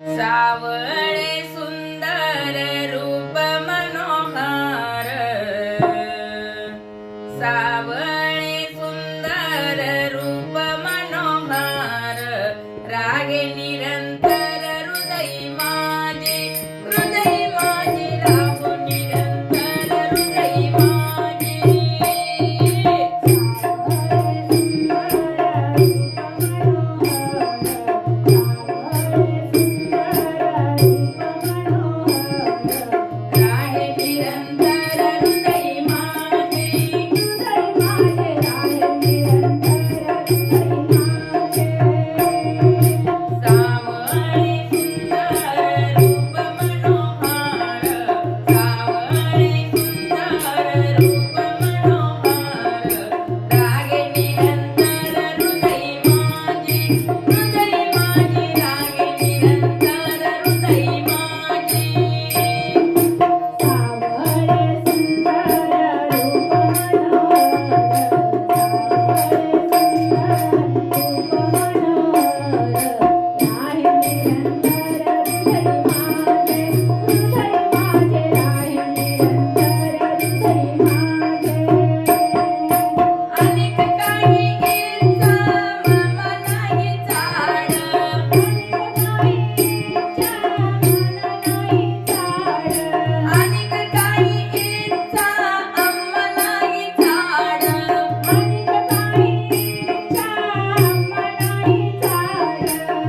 सावळे सुंदर रूप मनोहार। सावळे सुंदर रूप मनोहार। रागे निरंतर